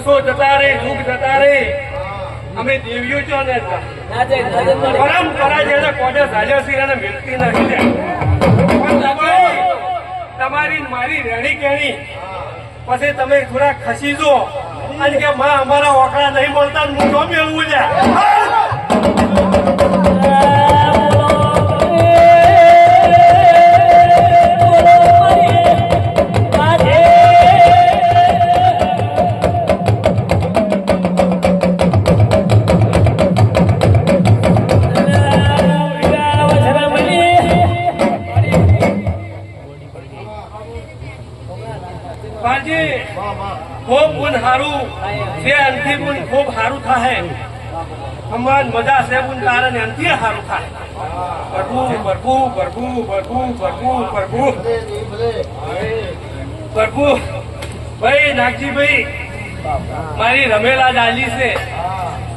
વર્ષો જતા રહી યુગ જતા રહી. અમે દેવ્યું છો ને પરંપરા જે કોડે છે એને મિલતી નથી તમારી મારી રેણી કેણી. પછી તમે થોડા ખસી જો અને કે માં અમારા ઓકળા નહીં મળતા હું તો મેળવું છે બાજી ખૂબ ગુણ હારું જે અંતિ ગુણ ખૂબ હારું થાય હમણાં મજા છે ગુણ કારણ અંતિ હારું થાય પ્રભુ પ્રભુ પ્રભુ પ્રભુ પ્રભુ પ્રભુ પ્રભુ ભાઈ નાગજીભાઈ મારી રમેલા દાલી છે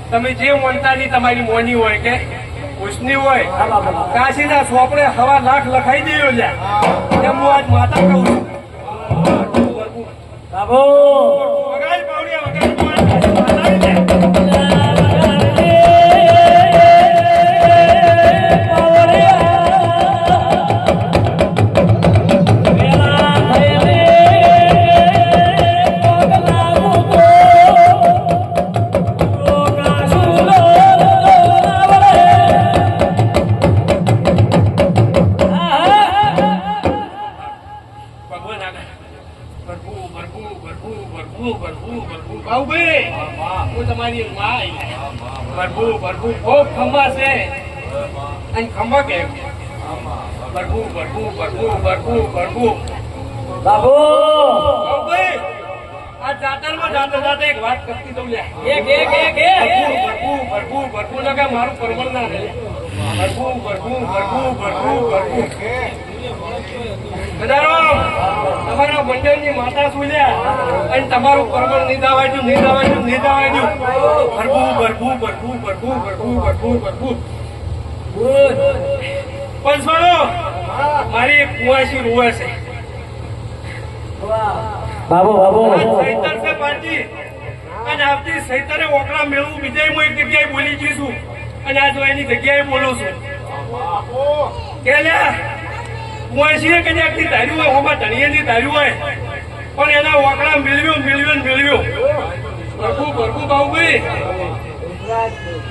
તમે જે મોનતાની તમારી મોની હોય કે ઉષ્ણી હોય કાશીના સોપડે હવા લાખ લખાઈ દેવો છે એમ હું આજ માતા કહું છું બાબુ. વગાડ પાવડિયા વગાડ બાહુભાઈ, હું તમારી માય. ભરપુ, ભરપુ, ખૂબ ખંભા છે અને ખંભા કેમ ભરપુ, ભરપુ, ભરપુ, ભરપુ, ભરપુ. બાબુ વાત કરતી લ્યા. એક એક કે મારું પરવલ ના રહે. ભરપુ, ભરપુ, ભરપુ, ભરપુ, ભરપુ. ગજારામ, તમારા મંડળની માતા સુલ્યા અને તમારું પરવળ નહીં દાવાયું નહીં દાવાયું નહીં દાવાયું ભરપુ ભરભું ભરપુ ભરપુ ભરપુ ભરપુ ભરપુ પણ મારી કુવાસી રૂવે છે બાબુ બાબુ અને આવતી સૈતરે ઓકરા મેળવું બીજા હું એક જગ્યાએ બોલી જઈશું અને આ હું એની જગ્યાએ બોલું છું. કે લ્યા કુવાસીએ કદાચથી ધાર્યું ધણીએ ધણીએથી ધાર્યું પણ એના ઓકળા મેળવ્યો મેળવ્યો ને મેળવ્યો. ભરપુ ભરપુ બાબુભાઈ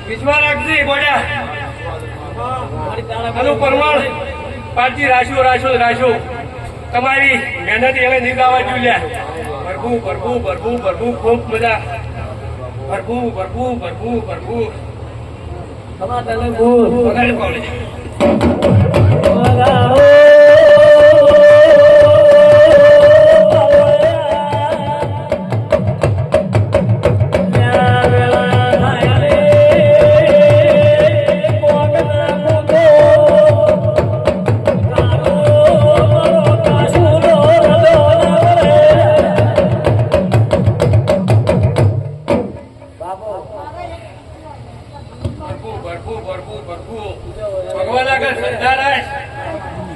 વિશ્વા રાખજે ગોડ્યા અનુ પરમાણ પાછી રાખ્યો રાખ્યો રાખ્યો તમારી મહેનત એને નિગાવા જોલ્યા ભરપુ ભરવું ભરવું ભરવું ખૂબ મજા. ભરવું ભરવું ભરવું વગાડી પાવડે ભરપુ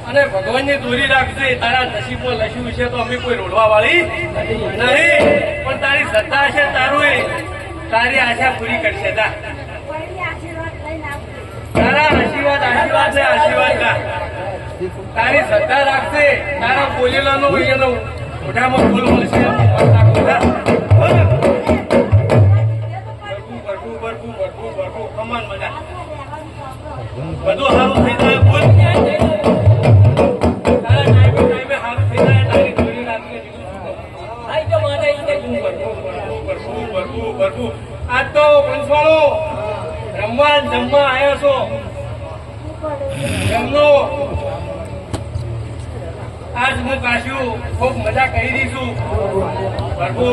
અને ભગવાનની દોરી રાખજે તારા નસીબો લસ્યું છે તો અમે કોઈ રોડવા વાળી નહીં પણ તારી શ્રદ્ધા છે તારું તારી આશા પૂરી કરશે તા તારા આશીર્વાદ આશીર્વાદ છે આશીર્વાદ કા તારી શ્રદ્ધા રાખશે તારા બોલેલાનો એનો મોઢામાં બોલ મળશે બધું સારું થઈ જાય આજ તો પંચવાળો રમવા જમવા આવ્યો છો જમનો આજ હું કાશ્યું ખૂબ મજા કરી દઈશું. ભરપુ